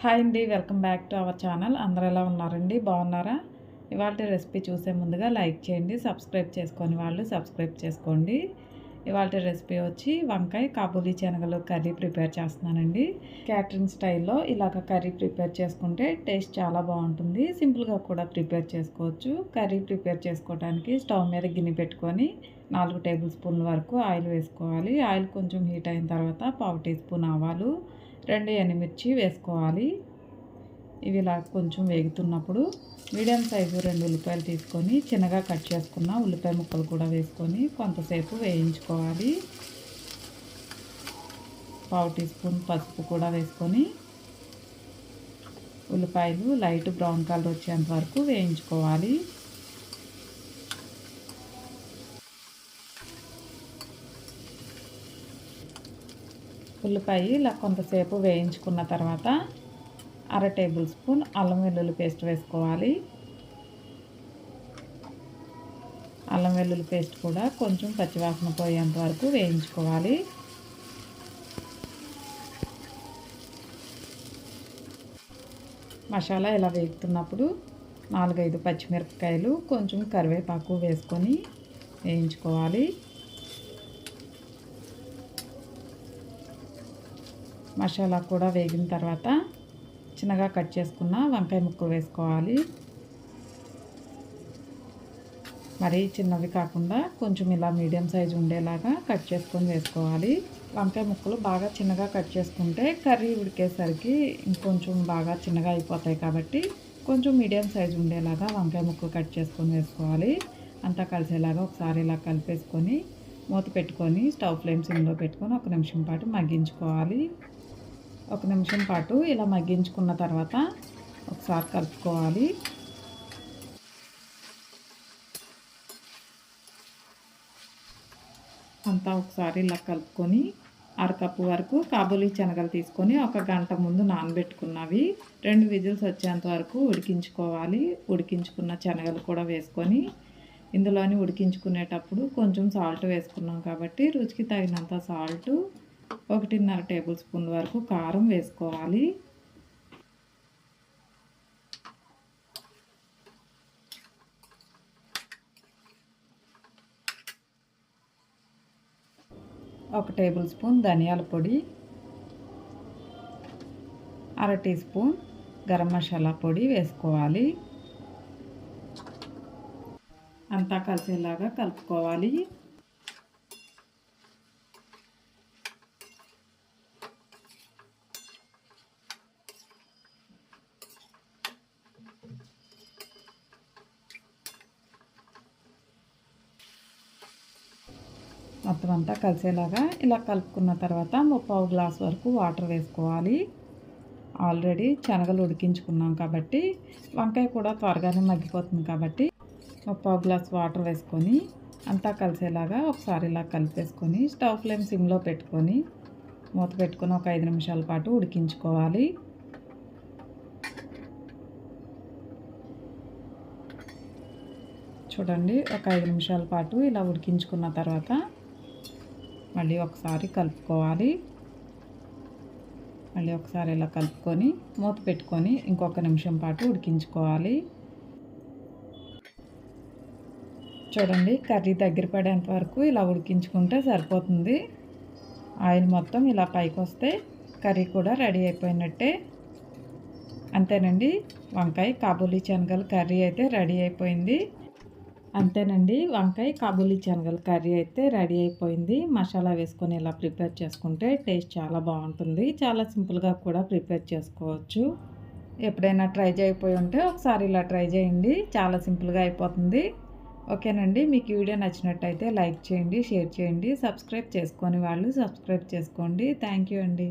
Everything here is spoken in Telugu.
హాయ్ అండి welcome back to our channel. అందరూ ఎలా ఉన్నారండి? బాగున్నారా? ఇవాళ రెసిపీ చూసే ముందుగా లైక్ చేయండి సబ్స్క్రైబ్ చేసుకొని వాళ్ళు సబ్స్క్రైబ్ చేసుకోండి. ఇవాళ రెసిపీ వచ్చి వంకాయ కాబూలీ శనగలు కర్రీ ప్రిపేర్ చేస్తున్నానండి. క్యాటరింగ్ స్టైల్లో ఇలాగ కర్రీ ప్రిపేర్ చేసుకుంటే టేస్ట్ చాలా బాగుంటుంది. సింపుల్గా కూడా ప్రిపేర్ చేసుకోవచ్చు. కర్రీ ప్రిపేర్ చేసుకోవడానికి స్టవ్ మీద గిన్నె పెట్టుకొని నాలుగు టేబుల్ స్పూన్ల వరకు ఆయిల్ వేసుకోవాలి. ఆయిల్ కొంచెం హీట్ అయిన తర్వాత పావు టీ స్పూన్ ఆవాలు రెండు ఎండుమిర్చి వేసుకోవాలి. ఇవి ఇలా కొంచెం వేగుతున్నప్పుడు మీడియం సైజు రెండు ఉల్లిపాయలు తీసుకొని చిన్నగా కట్ చేసుకున్న ఉల్లిపాయ ముక్కలు కూడా వేసుకొని కొంతసేపు వేయించుకోవాలి. పావు టీ స్పూన్ పసుపు కూడా వేసుకొని ఉల్లిపాయలు లైట్ బ్రౌన్ కలర్ వచ్చేంత వరకు వేయించుకోవాలి. ఉల్లిపాయ ఇలా కొంతసేపు వేయించుకున్న తర్వాత అర టేబుల్ స్పూన్ అల్లం వెల్లుల్లి పేస్ట్ వేసుకోవాలి. అల్లం వెల్లుల్లి పేస్ట్ కూడా కొంచెం పచ్చివాసన పోయేంత వరకు వేయించుకోవాలి. మసాలా ఇలా వేగుతున్నప్పుడు నాలుగైదు పచ్చిమిరపకాయలు కొంచెం కరివేపాకు వేసుకొని వేయించుకోవాలి. మసాలా కూడా వేగిన తర్వాత చిన్నగా కట్ చేసుకున్న వంకాయ ముక్కలు వేసుకోవాలి. మరీ చిన్నవి కాకుండా కొంచెం ఇలా మీడియం సైజు ఉండేలాగా కట్ చేసుకొని వేసుకోవాలి. వంకాయ ముక్కలు బాగా చిన్నగా కట్ చేసుకుంటే కర్రీ ఉడికేసరికి ఇంకొంచెం బాగా చిన్నగా అయిపోతాయి కాబట్టి కొంచెం మీడియం సైజు ఉండేలాగా వంకాయ ముక్కలు కట్ చేసుకొని వేసుకోవాలి. అంతా కలిసేలాగా ఒకసారి ఇలా కలిపేసుకొని మూత పెట్టుకొని స్టవ్ ఫ్లేమ్ సిమ్లో పెట్టుకొని ఒక నిమిషం పాటు మగ్గించుకోవాలి. ఒక నిమిషం పాటు ఇలా మగ్గించుకున్న తర్వాత ఒకసారి కలుపుకోవాలి. అంతా ఒకసారి ఇలా కలుపుకొని అరకప్పు వరకు కాబూలీ శనగలు తీసుకొని ఒక గంట ముందు నానబెట్టుకున్నవి. రెండు విజిల్స్ వచ్చేంత వరకు ఉడికించుకోవాలి. ఉడికించుకున్న శనగలు కూడా వేసుకొని ఇందులోని ఉడికించుకునేటప్పుడు కొంచెం సాల్ట్ వేసుకున్నాం కాబట్టి రుచికి తగినంత సాల్టు ఒకటిన్నర టేబుల్ స్పూన్ వరకు కారం వేసుకోవాలి. ఒక టేబుల్ స్పూన్ ధనియాల పొడి అర టీ స్పూన్ గరం మసాలా పొడి వేసుకోవాలి. అంతా కలిసేలాగా కలుపుకోవాలి. మొత్తం అంతా కలిసేలాగా ఇలా కలుపుకున్న తర్వాత ముప్పావు గ్లాస్ వరకు వాటర్ వేసుకోవాలి. ఆల్రెడీ శనగలు ఉడికించుకున్నాం కాబట్టి వంకాయ కూడా త్వరగానే మగ్గిపోతుంది కాబట్టి ముప్పావు గ్లాస్ వాటర్ వేసుకొని అంతా కలిసేలాగా ఒకసారి ఇలా కలిపేసుకొని స్టవ్ ఫ్లేమ్ సిమ్లో పెట్టుకొని మూత పెట్టుకొని ఒక ఐదు నిమిషాల పాటు ఉడికించుకోవాలి. చూడండి ఒక ఐదు నిమిషాల పాటు ఇలా ఉడికించుకున్న తర్వాత మళ్ళీ ఒకసారి కలుపుకోవాలి. మళ్ళీ ఒకసారి ఇలా కలుపుకొని మూత పెట్టుకొని ఇంకొక నిమిషం పాటు ఉడికించుకోవాలి. చూడండి కర్రీ దగ్గర పడేంత వరకు ఇలా ఉడికించుకుంటే సరిపోతుంది. ఆయిల్ మొత్తం ఇలా పైకి వస్తే కర్రీ కూడా రెడీ అయిపోయినట్టే. అంతేనండి వంకాయ కాబూలీ శనగలు కర్రీ అయితే రెడీ అయిపోయింది. అంతేనండి. వంకాయ కాబూలీ శనగల కర్రీ అయితే రెడీ అయిపోయింది. మసాలా వేసుకొని ఇలా ప్రిపేర్ చేసుకుంటే టేస్ట్ చాలా బాగుంటుంది. చాలా సింపుల్గా కూడా ప్రిపేర్ చేసుకోవచ్చు. ఎప్పుడైనా ట్రై చేయకపోయి ఉంటే ఒకసారి ఇలా ట్రై చేయండి. చాలా సింపుల్గా అయిపోతుంది. ఓకేనండి. మీకు వీడియో నచ్చినట్టయితే లైక్ చేయండి షేర్ చేయండి సబ్స్క్రైబ్ చేసుకొని వాళ్ళు సబ్స్క్రైబ్ చేసుకోండి. థ్యాంక్ యూ అండి.